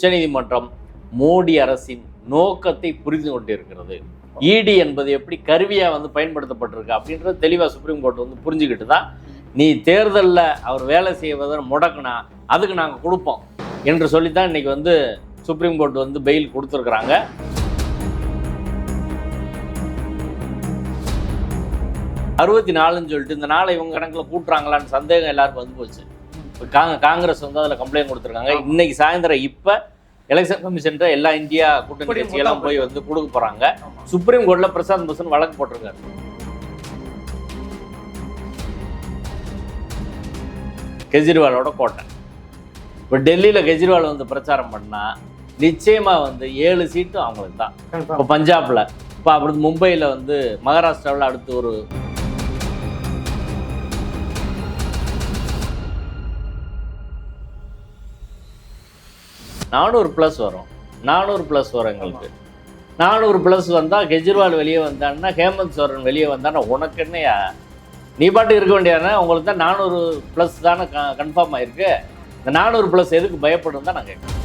உச்சநீதிமன்றம் மோடி அரசின் நோக்கத்தை புரிந்து கொண்டிருக்கிறது. இடி என்பது எப்படி கருவியாக வந்து பயன்படுத்தப்பட்டிருக்கு அப்படின்றது தெளிவாக சுப்ரீம் கோர்ட் வந்து புரிஞ்சுக்கிட்டு தான் நீ தேர்தலில் அவர் வேலை செய்வதை முடக்குனா அதுக்கு நாங்கள் கொடுப்போம் என்று சொல்லி தான் இன்னைக்கு வந்து சுப்ரீம் கோர்ட் வந்து பெயில் கொடுத்துருக்குறாங்க. அறுபத்தி நாலுன்னு சொல்லிட்டு இந்த நாளை இவங்க கணக்கில் கூட்டுறாங்களான்னு சந்தேகம் எல்லாருக்கும் வந்து போச்சு. காங்கிரஸ் வந்து அதில் கம்ப்ளைண்ட் கொடுத்துருக்காங்க. இன்னைக்கு சாயந்தரம் இப்போ எலெக்ஷன் கமிஷன்ட்ட எல்லா இந்தியா கூட்டணி கட்சியெல்லாம் போய் வந்து கொடுக்க போறாங்க. சுப்ரீம் கோர்ட்ல பிரசாந்த் பூஷன் வழக்கு போட்டிருக்காரு. கெஜ்ரிவாலோட கோட்டை. இப்போ டெல்லியில் கெஜ்ரிவால் வந்து பிரச்சாரம் பண்ணா நிச்சயமா வந்து ஏழு சீட்டும் அவங்களுக்கு தான். இப்போ பஞ்சாப்ல இப்போ அப்படி மும்பையில் வந்து மகாராஷ்டிராவில் அடுத்து ஒரு நானூறு ப்ளஸ் வரும். நானூறு ப்ளஸ் வரும் எங்களுக்கு. நானூறு ப்ளஸ் வந்தால் கெஜ்ரிவால் வெளியே வந்தான்னா ஹேமந்த் சோரன் வெளியே வந்தான்னா உனக்கு என்னையா நீ பாட்டு இருக்க வேண்டியதானே? உங்களுக்கு தான் நானூறு ப்ளஸ் தானே கன்ஃபார்ம் ஆயிருக்கு. இந்த நானூறு ப்ளஸ் எதுக்கு பயப்படும் தான் நான் கேட்குறேன்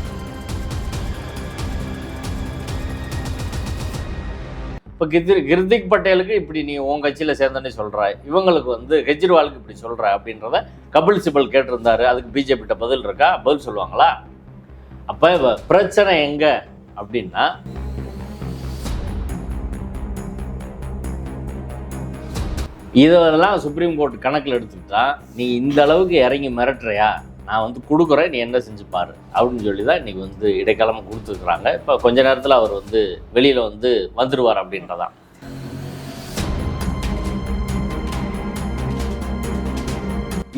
இப்போ கிர் கிருத்திக் பட்டேலுக்கு இப்படி நீ உன் கட்சியில் சேர்ந்தோன்னே சொல்கிற இவங்களுக்கு வந்து கெஜ்ரிவாலுக்கு இப்படி சொல்கிற அப்படின்றத கபில் சிபல் கேட்டிருந்தாரு. அதுக்கு பிஜேபிட்ட பதில் இருக்கா? பதில் சொல்லுவாங்களா? அப்போ பிரச்சனை எங்க? அப்படின்னா இதெல்லாம் சுப்ரீம் கோர்ட் கணக்கில் எடுத்துக்கிட்டா நீ இந்த அளவுக்கு இறங்கி மிரட்டுறியா? நான் வந்து கொடுக்குறேன் நீ என்ன செஞ்சு பாரு. அப்படின்னு சொல்லி தான் இன்னைக்கு வந்து இடைக்காலமாக கொடுத்துருக்குறாங்க. இப்போ கொஞ்ச நேரத்தில் அவர் வந்து வெளியில் வந்து வந்துடுவார் அப்படின்றதான்.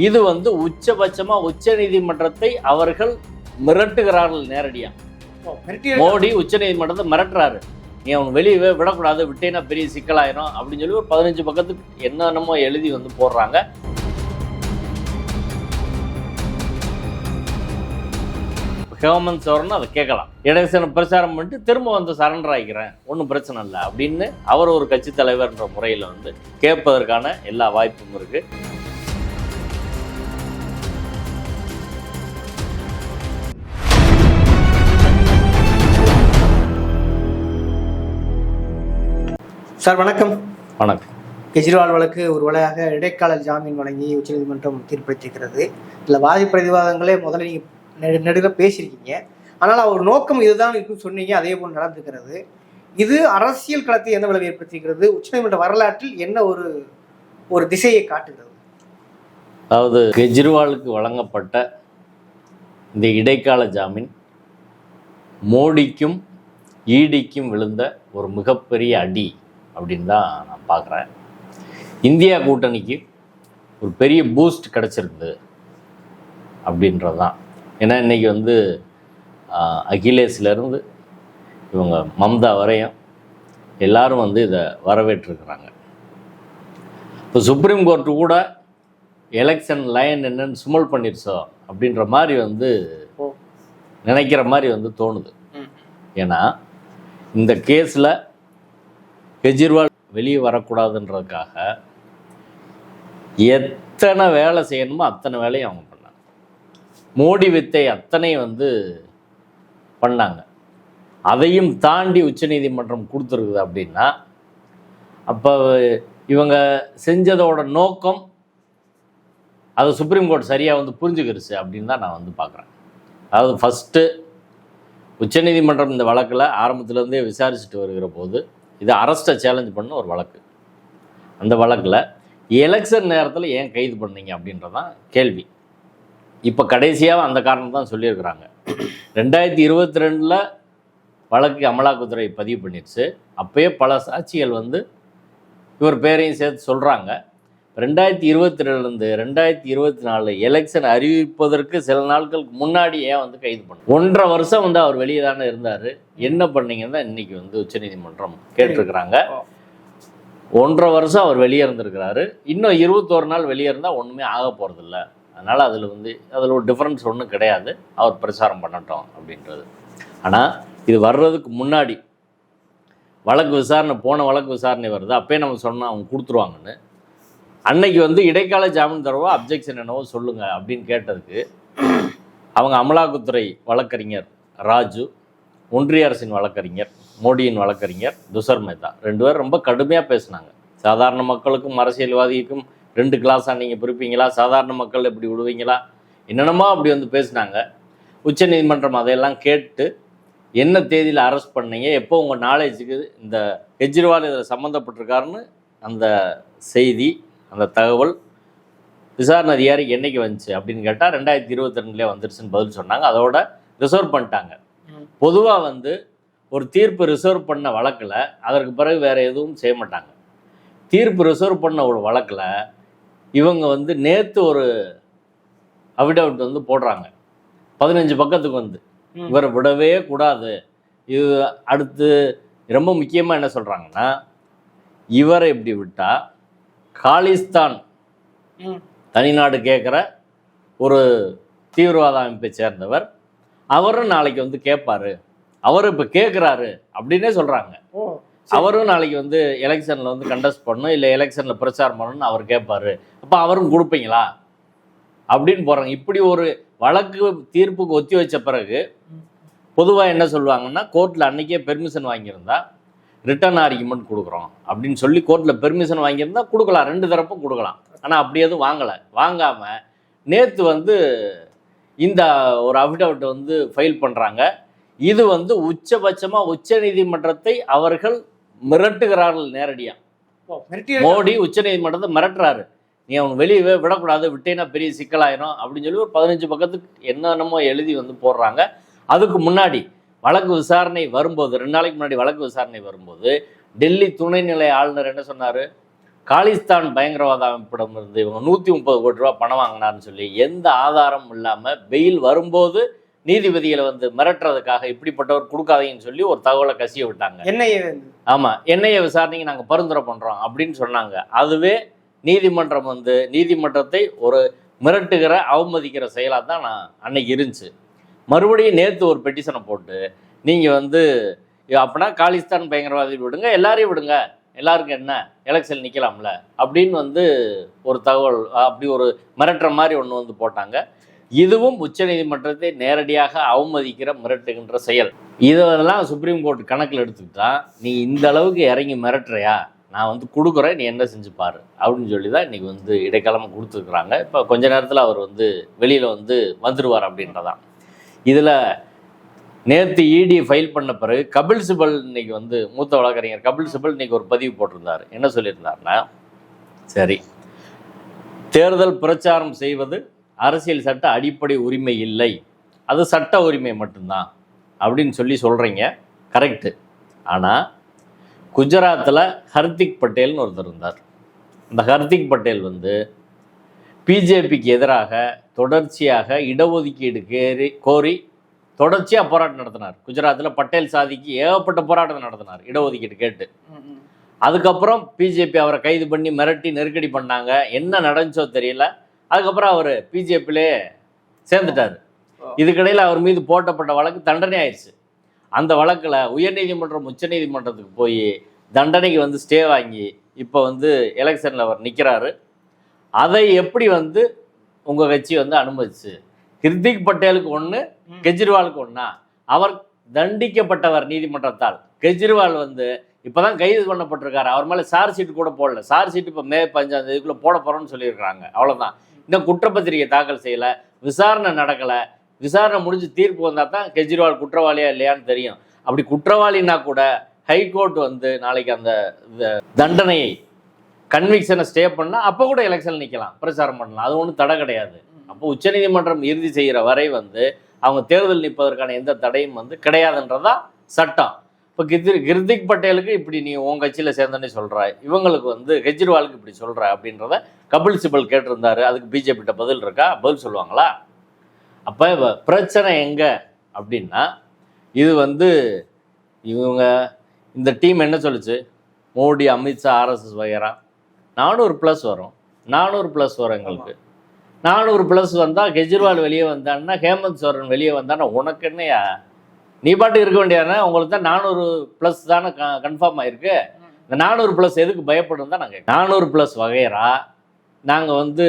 இது வந்து உச்சபட்சமாக உச்ச நீதிமன்றத்தை அவர்கள் மிரட்டுகிறார்கள் நேரடியாக மோடி உச்சநீதிமன்றத்தை மிரட்டுறாரு. நீ அவன் வெளியவே விடக்கூடாது விட்டேன்னா பெரிய சிக்கலாயிரும் அப்படின்னு சொல்லி ஒரு பதினஞ்சு பக்கத்துக்கு என்னென்னமோ எழுதி வந்து போடுறாங்க. ஹேமந்த் சோரன் அதை கேட்கலாம். இடைசன பிரச்சாரம் பண்ணிட்டு திரும்ப வந்து சரண்டர் ஆகிக்கிறேன் ஒன்றும் பிரச்சனை இல்லை அப்படின்னு அவர் ஒரு கட்சி தலைவர்ன்ற முறையில் வந்து கேட்பதற்கான எல்லா வாய்ப்பும் இருக்கு. சார் வணக்கம். வணக்கம். கெஜ்ரிவால் வழக்கு ஒரு வழியாக இடைக்கால ஜாமீன் வழங்கி உச்சநீதிமன்றம் தீர்ப்பளித்திருக்கிறது. இதில் வாதி பிரதிவாதங்களே முதல்ல நீங்கள் நெடு நெடுக பேசியிருக்கீங்க. ஆனால் அவர் நோக்கம் இதுதான் இருக்குன்னு சொன்னீங்க அதே போல் நடந்திருக்கிறது. இது அரசியல் களத்தை எந்த விளைவு ஏற்படுத்தியிருக்கிறது? உச்சநீதிமன்ற வரலாற்றில் என்ன ஒரு ஒரு திசையை காட்டுகிறது? அதாவது கெஜ்ரிவாலுக்கு வழங்கப்பட்ட இந்த இடைக்கால ஜாமீன் மோடிக்கும் ஈடிக்கும் விழுந்த ஒரு மிகப்பெரிய அடி. அப்படின்னு தான் நான் பார்க்குறேன் இந்தியா கூட்டணிக்கு ஒரு பெரிய பூஸ்ட் கிடச்சிருக்குது அப்படின்றது தான் ஏன்னா இன்றைக்கி வந்து அகிலேஷ்லேருந்து இவங்க மம்தா வரையும் எல்லாரும் வந்து இதை வரவேற்றிருக்கிறாங்க இப்போ சுப்ரீம் கோர்ட்டு கூட எலெக்ஷன் லைன் என்னன்னு சுமல் பண்ணிருச்சோ அப்படின்ற மாதிரி வந்து. நினைக்கிற மாதிரி வந்து தோணுது. ஏன்னா இந்த கேஸில் கெஜ்ரிவால் வெளியே வரக்கூடாதுன்றதுக்காக எத்தனை வேலை செய்யணுமோ அத்தனை வேலையும் அவங்க பண்ணாங்க. மோடி வித்தை அத்தனை வந்து பண்ணாங்க. அதையும் தாண்டி உச்சநீதிமன்றம் கொடுத்துருக்குது அப்படின்னா அப்போ இவங்க செஞ்சதோட நோக்கம் அதை சுப்ரீம் கோர்ட் சரியாக வந்து புரிஞ்சுக்கிருச்சு அப்படின்னு தான் நான் வந்து பார்க்குறேன். அதாவது ஃபஸ்ட்டு உச்சநீதிமன்றம் இந்த வழக்கில் ஆரம்பத்துலேருந்தே விசாரிச்சுட்டு வருகிற போது இது அரெஸ்ட்டை சேலஞ்ச் பண்ண ஒரு வழக்கு. அந்த வழக்கில் எலெக்ஷன் நேரத்தில் ஏன் கைது பண்ணீங்க அப்படின்றதான் கேள்வி. இப்போ கடைசியாக அந்த காரணம் தான் சொல்லியிருக்கிறாங்க. ரெண்டாயிரத்தி இருபத்தி ரெண்டில் வழக்கு அமலாக்கத்துறை பதிவு பண்ணிடுச்சு. அப்போயே பல சாட்சிகள் வந்து இவர் பேரையும் சேர்த்து சொல்கிறாங்க ரெண்டாயிரத்தி இருபத்தி ரெண்டுலேருந்து ரெண்டாயிரத்தி இருபத்தி நாலு எலெக்ஷன் அறிவிப்பதற்கு சில நாட்களுக்கு முன்னாடி ஏன் வந்து கைது பண்ண. ஒன்றரை வருஷம் வந்து அவர் வெளியே தானே இருந்தார். என்ன பண்ணீங்கன்னு தான் இன்னைக்கு வந்து உச்சநீதிமன்றம் கேட்டிருக்கிறாங்க. ஒன்றரை வருஷம் அவர் வெளியே இருந்திருக்கிறாரு. இன்னும் இருபத்தோரு நாள் வெளியே இருந்தால் ஒன்றுமே ஆக போகிறதில்ல அதனால் அதில் வந்து அதில் ஒரு டிஃப்ரென்ஸ் ஒன்றும் கிடையாது. அவர் பிரச்சாரம் பண்ணட்டும் அப்படின்றது. ஆனால் இது வர்றதுக்கு முன்னாடி வழக்கு விசாரணை போன வழக்கு விசாரணை வருது. அப்பயே நம்ம சொன்னால் அவங்க கொடுத்துருவாங்கன்னு. அன்னைக்கு வந்து இடைக்கால ஜாமீன் தரவோ அப்ஜெக்ஷன் என்னவோ சொல்லுங்க அப்படின்னு கேட்டதுக்கு அவங்க அமலாக்கத்துறை வழக்கறிஞர் ராஜு ஒன்றிய அரசின் வழக்கறிஞர் மோடியின் வழக்கறிஞர் துஷர் மேத்தா. ரெண்டு பேரும் ரொம்ப கடுமையாக பேசினாங்க. சாதாரண மக்களுக்கும் அரசியல்வாதிக்கும் ரெண்டு கிளாஸாக நீங்கள் பிரிப்பீங்களா? சாதாரண மக்கள் எப்படி விடுவீங்களா? என்னென்னமோ அப்படி வந்து பேசினாங்க. உச்சநீதிமன்றம் அதையெல்லாம் கேட்டு என்ன தேதியில் அரெஸ்ட் பண்ணீங்க? எப்போ உங்கள் நாலேஜுக்கு இந்த கெஜ்ரிவால் இதில் சம்மந்தப்பட்டிருக்காருன்னு அந்த செய்தி அந்த தகவல் விசாரணை அதிகாரிக்கு என்னைக்கு வந்துச்சு அப்படின்னு கேட்டால் ரெண்டாயிரத்தி இருபத்தி ரெண்டுலேயே வந்துருச்சுன்னு பதில் சொன்னாங்க. அதோட ரிசர்வ் பண்ணிட்டாங்க. பொதுவாக வந்து ஒரு தீர்ப்பு ரிசர்வ் பண்ண வழக்கில் அதற்கு பிறகு வேறு எதுவும் செய்ய மாட்டாங்க. தீர்ப்பு ரிசர்வ் பண்ண ஒரு வழக்கில் இவங்க வந்து நேற்று ஒரு அவிடவிட் வந்து போடுறாங்க. பதினஞ்சு பக்கத்துக்கு வந்து. இவரை விடவே கூடாது. இது அடுத்து ரொம்ப முக்கியமாக என்ன சொல்கிறாங்கன்னா இவரை இப்படி விட்டால் காலிஸ்தான். தனிநாடு கேட்குற ஒரு தீவிரவாத அமைப்பை சேர்ந்தவர். அவரும் நாளைக்கு வந்து கேட்பாரு அவர் இப்போ கேட்குறாரு அப்படின்னே சொல்கிறாங்க அவரும் நாளைக்கு வந்து எலெக்ஷனில் வந்து கண்டஸ்ட் பண்ணணும் இல்லை எலெக்ஷனில் பிரச்சாரம் பண்ணணும்னு அவர் கேட்பாரு அப்போ அவரும் கொடுப்பீங்களா? அப்படின்னு போகிறாங்க இப்படி ஒரு வழக்கு தீர்ப்புக்கு ஒத்தி வச்ச பிறகு பொதுவாக என்ன சொல்லுவாங்கன்னா கோர்ட்டில் அன்னைக்கே பெர்மிஷன் வாங்கியிருந்தா ரிட்டர்ன் ஆர்குமெண்ட் கொடுக்குறோம். அப்படின்னு சொல்லி கோர்ட்டில் பெர்மிஷன் வாங்கியிருந்தா கொடுக்கலாம். ரெண்டு தரப்பும் கொடுக்கலாம். ஆனால் அப்படி எதுவும் வாங்கலை. வாங்காமல் நேற்று வந்து இந்த ஒரு அஃபிடவிட் வந்து ஃபைல் பண்ணுறாங்க இது வந்து உச்சபட்சமாக உச்ச நீதிமன்றத்தை அவர்கள் மிரட்டுகிறார்கள் நேரடியாக மோடி உச்சநீதிமன்றத்தை மிரட்டுறாரு. நீ அவன் வெளியவே விடக்கூடாது. விட்டேன்னா பெரிய சிக்கலாயிரும். அப்படின்னு சொல்லி ஒரு பதினஞ்சு பக்கத்துக்கு என்னென்னமோ எழுதி வந்து போடுறாங்க. அதுக்கு முன்னாடி வழக்கு விசாரணை வரும்போது ரெண்டு நாளைக்கு முன்னாடி வழக்கு விசாரணை வரும்போது டெல்லி துணைநிலை ஆளுநர் என்ன சொன்னார்? காலிஸ்தான் பயங்கரவாத அமைப்பிடம் இருந்து இவங்க நூற்றி முப்பது கோடி ரூபா பணம் வாங்கினாருன்னு சொல்லி எந்த ஆதாரமும் இல்லாமல் பெயில் வரும்போது நீதிபதிகளை வந்து மிரட்டுறதுக்காக இப்படிப்பட்டவர் கொடுக்காதீங்கன்னு சொல்லி ஒரு தகவலை கசிய விட்டாங்க. என்ஐஏ ஆமாம் என்ஐஏ விசாரணைக்கு நாங்கள் பரிந்துரை பண்ணுறோம் அப்படின்னு சொன்னாங்க. அதுவே நீதிமன்றம் வந்து நீதிமன்றத்தை ஒரு மிரட்டுகிற அவமதிக்கிற செயலாக தான் நான் அன்னைக்கு இருந்துச்சு. மறுபடியும் நேற்று ஒரு பெட்டிஷனை போட்டு நீங்கள் வந்து அப்படின்னா காலிஸ்தான் பயங்கரவாதி விடுங்க எல்லாரையும் விடுங்க. எல்லாருக்கும் என்ன? எலெக்ஷன் நிற்கலாம்ல அப்படின்னு வந்து ஒரு தகவல் அப்படி ஒரு மிரட்டுற மாதிரி ஒன்று வந்து போட்டாங்க. இதுவும் உச்சநீதிமன்றத்தை நேரடியாக அவமதிக்கிற மிரட்டுகின்ற செயல். இதெல்லாம் சுப்ரீம் கோர்ட் கணக்கில் எடுத்துக்கிட்டா நீ இந்த அளவுக்கு இறங்கி மிரட்டுறியா? நான் வந்து கொடுக்குறேன் நீ என்ன செஞ்சு பாரு. அப்படின்னு சொல்லி தான் இன்றைக்கி வந்து இடைக்காலமாக கொடுத்துருக்குறாங்க. இப்போ கொஞ்ச நேரத்தில் அவர் வந்து வெளியில் வந்து வந்துடுவார் அப்படின்றதான். இதில் நேற்று இடி ஃபைல் பண்ண பிறகு கபில் சிபல் இன்னைக்கு வந்து மூத்த வழக்கறிஞர் கபில் சிபல் இன்னைக்கு ஒரு பதிவு போட்டிருந்தார். என்ன சொல்லியிருந்தாருன்னா சரி தேர்தல் பிரச்சாரம் செய்வது அரசியல் சட்ட அடிப்படை உரிமை இல்லை. அது சட்ட உரிமை மட்டும்தான் அப்படின்னு சொல்லி சொல்கிறீங்க கரெக்டு ஆனால் குஜராத்தில் ஹர்திக் பட்டேல்னு ஒருத்தர் இருந்தார். அந்த ஹர்திக் பட்டேல் வந்து பிஜேபிக்கு எதிராக தொடர்ச்சியாக இடஒதுக்கீடு கேரி கோரி தொடர்ச்சியாக போராட்டம் நடத்தினார். குஜராத்தில் பட்டேல் சாதிக்கு ஏகப்பட்ட போராட்டம் நடத்தினார் இடஒதுக்கீடு கேட்டு. அதுக்கப்புறம் பிஜேபி அவரை கைது பண்ணி மிரட்டி நெருக்கடி பண்ணாங்க. என்ன நடந்துச்சோ தெரியல. அதுக்கப்புறம் அவர் பிஜேபியிலே சேர்ந்துட்டார். இதுக்கிடையில் அவர் மீது போட்டப்பட்ட வழக்கு தண்டனை ஆயிடுச்சு. அந்த வழக்கில் உயர்நீதிமன்றம் உச்சநீதிமன்றத்துக்கு போய் தண்டனைக்கு வந்து ஸ்டே வாங்கி இப்போ வந்து எலெக்ஷனில் அவர் நிற்கிறாரு அதை எப்படி வந்து உங்கள் கட்சி வந்து அனுமதிச்சு? ஹிர்திக் பட்டேலுக்கு ஒன்று கெஜ்ரிவாலுக்கு ஒன்றா அவர் தண்டிக்கப்பட்டவர் நீதிமன்றத்தால். கெஜ்ரிவால் வந்து இப்போதான் கைது பண்ணப்பட்டிருக்காரு. அவர் மேலே சார் சீட்டு கூட போடல. சார் சீட்டு இப்போ மே பஞ்சாம் தேதிக்குள்ளே போட போகிறோம்னு சொல்லியிருக்காங்க அவ்வளோதான் இன்னும் குற்றப்பத்திரிகை தாக்கல் செய்யலை. விசாரணை நடக்கலை. விசாரணை முடிஞ்சு தீர்ப்பு வந்தால் தான் கெஜ்ரிவால் குற்றவாளியா இல்லையான்னு தெரியும். அப்படி குற்றவாளினா கூட ஹைகோர்ட் வந்து நாளைக்கு அந்த தண்டனையை கன்விக்ஷனை ஸ்டே பண்ணால் அப்போ கூட எலெக்ஷன் நிற்கலாம் பிரச்சாரம் பண்ணலாம். அது ஒன்றும் தடை கிடையாது. அப்போ உச்சநீதிமன்றம் இறுதி செய்கிற வரை வந்து அவங்க தேர்தல் நிற்பதற்கான எந்த தடையும் வந்து கிடையாதுன்றதா சட்டம். இப்போ கிர் கிர்திக் பட்டேலுக்கு இப்படி நீ உன் கட்சியில் சேர்ந்தனே சொல்கிற இவங்களுக்கு வந்து கெஜ்ரிவாலுக்கு இப்படி சொல்கிற அப்படின்றத கபில் சிபல் கேட்டிருந்தாரு. அதுக்கு பிஜேபிட்ட பதில் இருக்கா? பதில் சொல்லுவாங்களா? அப்போ பிரச்சனை எங்கே அப்படின்னா இது வந்து இவங்க இந்த டீம் என்ன சொல்லுச்சு? மோடி அமித்ஷா ஆர்எஸ்எஸ் வகைரா நானூறு ப்ளஸ் வரும். நானூறு ப்ளஸ் வரும் எங்களுக்கு. நானூறு ப்ளஸ் வந்தால் கெஜ்ரிவால் வெளியே வந்தான்னா ஹேமந்த் சோரன் வெளியே வந்தான்னா உனக்கு என்னையா நீ பாட்டு இருக்க வேண்டியதானே? உங்களுக்கு தான் நானூறு ப்ளஸ் தானே க கன்ஃபார்ம் ஆயிருக்கு. இந்த நானூறு ப்ளஸ் எதுக்கு பயப்படும் தான் நாங்கள் நானூறு ப்ளஸ் வகைரா நாங்கள் வந்து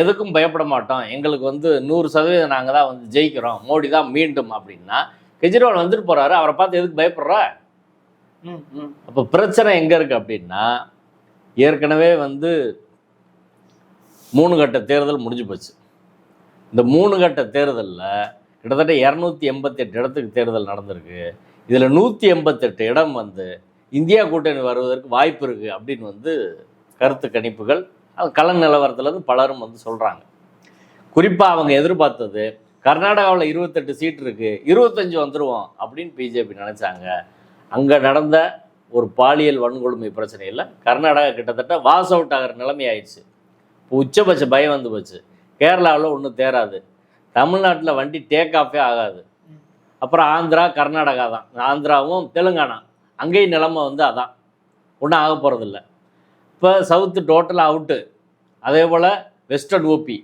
எதுக்கும் பயப்பட மாட்டோம். எங்களுக்கு வந்து நூறு சதவீதம் நாங்கள் தான் வந்து ஜெயிக்கிறோம். மோடி தான் மீண்டும் அப்படின்னா கெஜ்ரிவால் வந்துட்டு போறாரு. அவரை பார்த்து எதுக்கு பயப்படுற. அப்போ பிரச்சனை எங்கே இருக்குது அப்படின்னா ஏற்கனவே வந்து மூணு கட்ட தேர்தல் முடிஞ்சு போச்சு. இந்த மூணு கட்ட தேர்தலில் கிட்டத்தட்ட இரநூத்தி எண்பத்தெட்டு இடத்துக்கு தேர்தல் நடந்திருக்கு. இதில் நூற்றி எண்பத்தெட்டு இடம் வந்து இந்தியா கூட்டணி வருவதற்கு வாய்ப்பு இருக்குது அப்படின்னு வந்து கருத்து கணிப்புகள் அது கள நிலவரத்துலேருந்து பலரும் வந்து சொல்கிறாங்க குறிப்பாக அவங்க எதிர்பார்த்தது கர்நாடகாவில் இருபத்தெட்டு சீட் இருக்குது இருபத்தஞ்சி வந்துடுவோம் அப்படின்னு பிஜேபி நினச்சாங்க. அங்கே நடந்த ஒரு பாலியல் வன்கொடுமை பிரச்சனையில் கர்நாடகா கிட்டத்தட்ட வாஸ் அவுட் ஆகிற நிலைமை ஆயிடுச்சு. இப்போ உச்சபட்ச பயம் வந்து போச்சு. கேரளாவில் ஒன்றும் தேராது. தமிழ்நாட்டில் வண்டி டேக் ஆஃபே ஆகாது. அப்புறம் ஆந்திரா கர்நாடகா தான். ஆந்திராவும் தெலுங்கானா. அங்கேயும் நிலைமை வந்து அதான். ஒன்றும் ஆக போகிறதில்ல இப்போ சவுத்து டோட்டலாக அவுட்டு அதே போல் வெஸ்டர்ன் ஊபி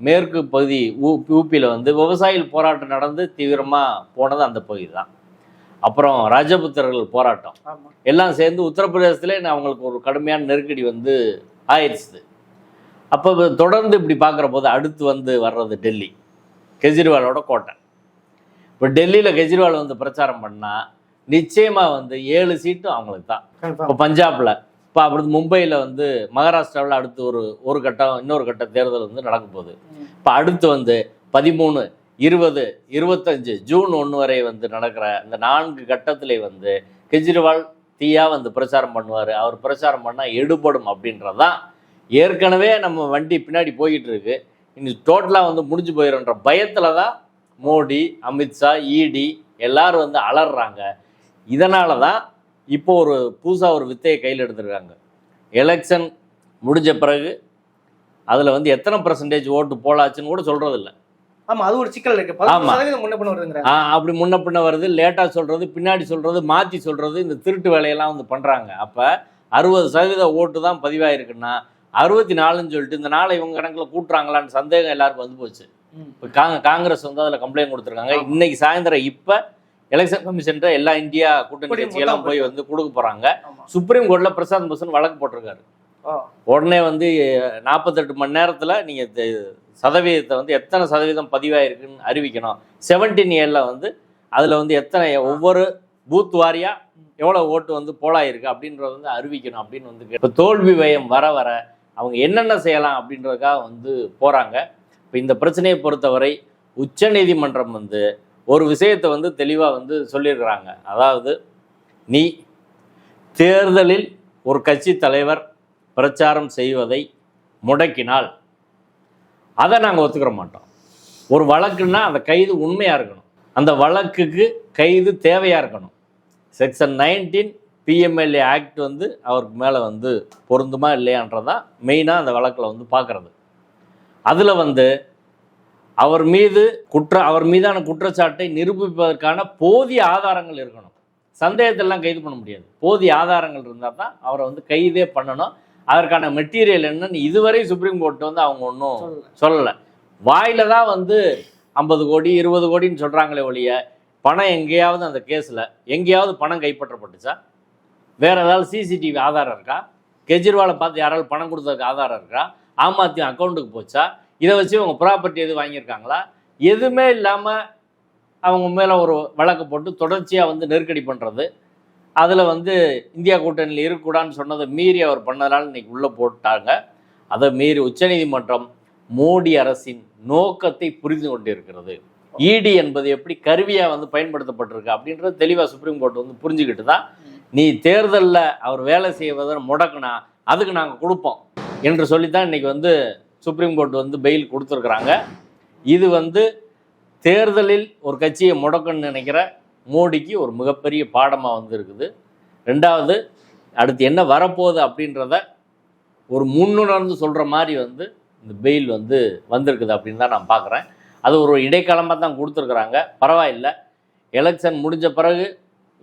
மேற்கு பகுதி ஊ ஊபியில் வந்து விவசாயிகள் போராட்டம் நடந்து தீவிரமாக போனது அந்த பகுதி தான். அப்புறம் ராஜபுத்திரர்கள் போராட்டம். எல்லாம் சேர்ந்து உத்தரப்பிரதேசத்திலே அவங்களுக்கு ஒரு கடுமையான நெருக்கடி வந்து ஆயிடுச்சு அப்போ தொடர்ந்து இப்படி பார்க்குற போது அடுத்து வந்து வர்றது டெல்லி கெஜ்ரிவாலோட கோட்டை. இப்போ டெல்லியில் கெஜ்ரிவால் வந்து பிரச்சாரம் பண்ணால் நிச்சயமாக வந்து ஏழு சீட்டும் அவங்களுக்கு தான். இப்போ பஞ்சாப்ல இப்போ அப்படி மும்பையில் வந்து மகாராஷ்டிராவில் அடுத்து ஒரு ஒரு கட்டம் இன்னொரு கட்ட தேர்தல் வந்து நடக்க போகுது. இப்போ அடுத்து வந்து பதிமூணு இருபது இருபத்தஞ்சு ஜூன் ஒன்று வரை வந்து நடக்கிற இந்த நான்கு கட்டத்திலே வந்து கெஜ்ரிவால் தீயாக வந்து பிரச்சாரம் பண்ணுவார். அவர் பிரச்சாரம் பண்ணால் எடுபடும் அப்படின்றதான் ஏற்கனவே நம்ம வண்டி பின்னாடி போய்கிட்டு இருக்கு இன்னும் டோட்டலாக வந்து முடிஞ்சு போயிடும்ன்ற பயத்தில் தான் மோடி அமித்ஷா இடி எல்லாரும் வந்து அலறாங்க. இதனால தான் இப்போ ஒரு புதுசாக ஒரு வித்தையை கையில் எடுத்திருக்காங்க. எலெக்ஷன் முடிஞ்ச பிறகு அதில் வந்து எத்தனை பர்சன்டேஜ் ஓட்டு போலாச்சுன்னு கூட சொல்கிறது ஆமா அது ஒரு சிக்கல் இருக்கு. முன்ன பண்ண வருதுங்கிற. ஆ, அப்படி முன்ன பின்ன வருது லேட்டாக சொல்கிறது பின்னாடி சொல்கிறது மாற்றி சொல்கிறது இந்த திருட்டு வேலையெல்லாம் வந்து பண்ணுறாங்க அப்போ அறுபது சதவீத ஓட்டு தான் பதிவாயிருக்குன்னா அறுபத்தி நாலுன்னு சொல்லிட்டு இந்த நாளை இவங்க கணக்கில் கூட்டுறாங்களான்னு சந்தேகம் எல்லாருக்கும் வந்து போச்சு. இப்போ காங்க காங்கிரஸ் வந்து அதில் கம்ப்ளைண்ட் கொடுத்துருக்காங்க. இன்னைக்கு சாயந்தரம் இப்போ எலெக்ஷன் கமிஷன்ட்ட எல்லா இந்தியா கூட்டணி கட்சியெல்லாம் மொத்தம் போய் வந்து கொடுக்க போகிறாங்க ஆமா. சுப்ரீம் கோர்ட்டில் பிரசாந்த் பூஷன் வழக்கு போட்டிருக்காரு. உடனே வந்து நாற்பத்தெட்டு மணி நேரத்தில் நீங்கள் சதவீதத்தை வந்து எத்தனை சதவீதம் பதிவாயிருக்குன்னு அறிவிக்கணும். செவன்டீன் இயரில் வந்து அதில் வந்து எத்தனை ஒவ்வொரு பூத் வாரியாக எவ்வளோ ஓட்டு வந்து போலாயிருக்கு அப்படின்றத வந்து அறிவிக்கணும் அப்படின்னு வந்து இப்போ தோல்வி பயம் வர வர அவங்க என்னென்ன செய்யலாம் அப்படின்றதுக்காக வந்து போகிறாங்க இப்போ இந்த பிரச்சனையை பொறுத்தவரை உச்சநீதிமன்றம் வந்து ஒரு விஷயத்தை வந்து தெளிவாக வந்து சொல்லியிருக்கிறாங்க. அதாவது நீ தேர்தலில் ஒரு கட்சி தலைவர் பிரச்சாரம் செய்வதை முடக்கினால் அதை நாங்கள் ஒத்துக்கிற மாட்டோம். ஒரு வழக்குன்னா அந்த கைது உண்மையாக இருக்கணும். அந்த வழக்குக்கு கைது தேவையாக இருக்கணும். செக்ஷன் நைன்டீன் பிஎம்எல்ஏ ஆக்ட் வந்து அவருக்கு மேலே வந்து பொருந்துமா இல்லையான்றதான் மெயினாக அந்த வழக்கில் வந்து பார்க்குறது அதில் வந்து அவர் மீது குற்ற அவர் மீதான குற்றச்சாட்டை நிரூபிப்பதற்கான போதிய ஆதாரங்கள் இருக்கணும். சந்தேகத்தெல்லாம் கைது பண்ண முடியாது. போதிய ஆதாரங்கள் இருந்தால் தான் அவரை வந்து கைதே பண்ணணும். அதற்கான மெட்டீரியல் என்னன்னு இதுவரை சுப்ரீம் கோர்ட் வந்து அவங்க ஒன்றும் சொல்லல. வாயில தான் வந்து ஐம்பது கோடி இருபது கோடின்னு சொல்கிறாங்களே ஒழிய பணம் எங்கேயாவது அந்த கேஸில் எங்கேயாவது பணம் கைப்பற்றப்பட்டுச்சா? வேற ஏதாவது சிசிடிவி ஆதாரம் இருக்கா? கெஜ்ரிவாலை பார்த்து யாராவது பணம் கொடுத்ததுக்கு ஆதாரம் இருக்கா? ஆம் ஆத்மி அக்கௌண்ட்டுக்கு போச்சா? இதை வச்சு அவங்க ப்ராப்பர்ட்டி எதுவும் வாங்கியிருக்காங்களா? எதுவுமே இல்லாமல் அவங்க மேலே ஒரு வழக்கு போட்டு தொடர்ச்சியாக வந்து நெருக்கடி பண்ணுறது அதில் வந்து இந்தியா கூட்டணியில் இருக்கக்கூடாதுன்னு சொன்னதை மீறி அவர் பண்ணதால இன்னைக்கு உள்ளே போட்டாங்க. அதை மீறி உச்சநீதிமன்றம் மோடி அரசின் நோக்கத்தை புரிந்து கொண்டிருக்கிறது. இடி என்பது எப்படி கருவியாக வந்து பயன்படுத்தப்பட்டிருக்கு அப்படின்றது தெளிவாக சுப்ரீம் கோர்ட் வந்து புரிஞ்சுக்கிட்டு தான் நீ தேர்தலில் அவர் வேலை செய்வதை முடக்குனா அதுக்கு நாங்கள் கொடுப்போம் என்று சொல்லித்தான் இன்றைக்கி வந்து சுப்ரீம் கோர்ட் வந்து பெயில் கொடுத்துருக்குறாங்க. இது வந்து தேர்தலில் ஒரு கட்சியை முடக்கணும்னு நினைக்கிற மோடிக்கு ஒரு மிகப்பெரிய பாடமாக வந்திருக்குது. ரெண்டாவது அடுத்து என்ன வரப்போகுது அப்படின்றத ஒரு முன்னுணர்ந்து சொல்கிற மாதிரி வந்து இந்த பெயில் வந்து வந்திருக்குது அப்படின்னு தான் நான் பார்க்குறேன் அது ஒரு இடைக்காலமாக தான் கொடுத்துருக்குறாங்க. பரவாயில்லை. எலெக்ஷன் முடிஞ்ச பிறகு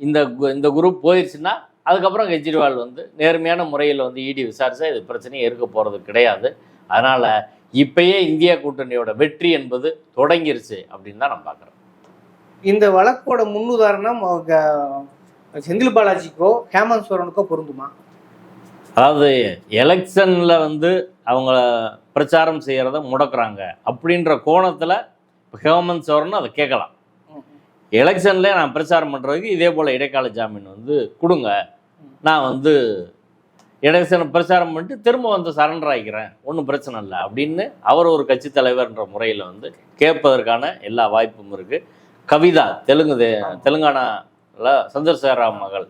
இந்த கு- இந்த குரூப் போயிடுச்சுன்னா அதுக்கப்புறம் கெஜ்ரிவால் வந்து நேர்மையான முறையில் வந்து இடி விசாரிச்சா இது பிரச்சனையே இருக்க போகிறது கிடையாது. அதனால் இப்பயே இந்தியா கூட்டணியோட வெற்றி என்பது தொடங்கிருச்சு அப்படின்னு தான் நான் பார்க்குறேன் இந்த வழக்கோட முன்னுதாரணம் அவங்க செந்தில் பாலாஜிக்கோ ஹேமந்த் சோரனுக்கோ பொருந்துமா? அதாவது எலெக்ஷனில் வந்து அவங்க பிரச்சாரம் செய்கிறத முடக்குறாங்க அப்படின்ற கோணத்தில் ஹேமந்த் சோரன் அதை கேட்கலாம். எலெக்ஷன்ல நான் பிரச்சாரம் பண்ணுறதுக்கு இதே போல் இடைக்கால ஜாமீன் வந்து கொடுங்க. நான் வந்து எலெக்ஷன் பிரச்சாரம் பண்ணிட்டு திரும்ப வந்து சரண்டர் ஆகிக்கிறேன் ஒன்றும் பிரச்சனை இல்லை அப்படின்னு அவர் ஒரு கட்சி தலைவர்ன்ற முறையில் வந்து கேட்பதற்கான எல்லா வாய்ப்பும் இருக்குது கவிதா தெலுங்கு தே- தெலுங்கானால சந்திரசேகர மகள்.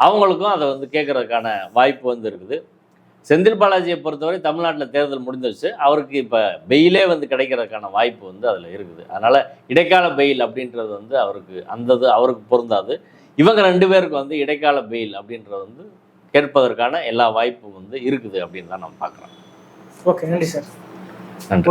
அவங்களுக்கும் அதை வந்து கேட்கறதுக்கான வாய்ப்பு வந்து இருக்குது. செந்தில் பாலாஜியை பொறுத்தவரை தமிழ்நாட்டில் தேர்தல் முடிஞ்சிருச்சு. அவருக்கு இப்போ பெயிலே வந்து கிடைக்கிறதுக்கான வாய்ப்பு வந்து அதில் இருக்குது. அதனால் இடைக்கால பெயில் அப்படின்றது வந்து அவருக்கு அந்த இது அவருக்கு பொருந்தாது. இவங்க ரெண்டு பேருக்கு வந்து இடைக்கால பெயில் அப்படின்றது வந்து கேட்பதற்கான எல்லா வாய்ப்பும் வந்து இருக்குது அப்படின்னு தான் நான் பார்க்குறேன் ஓகே நன்றி சார். நன்றி.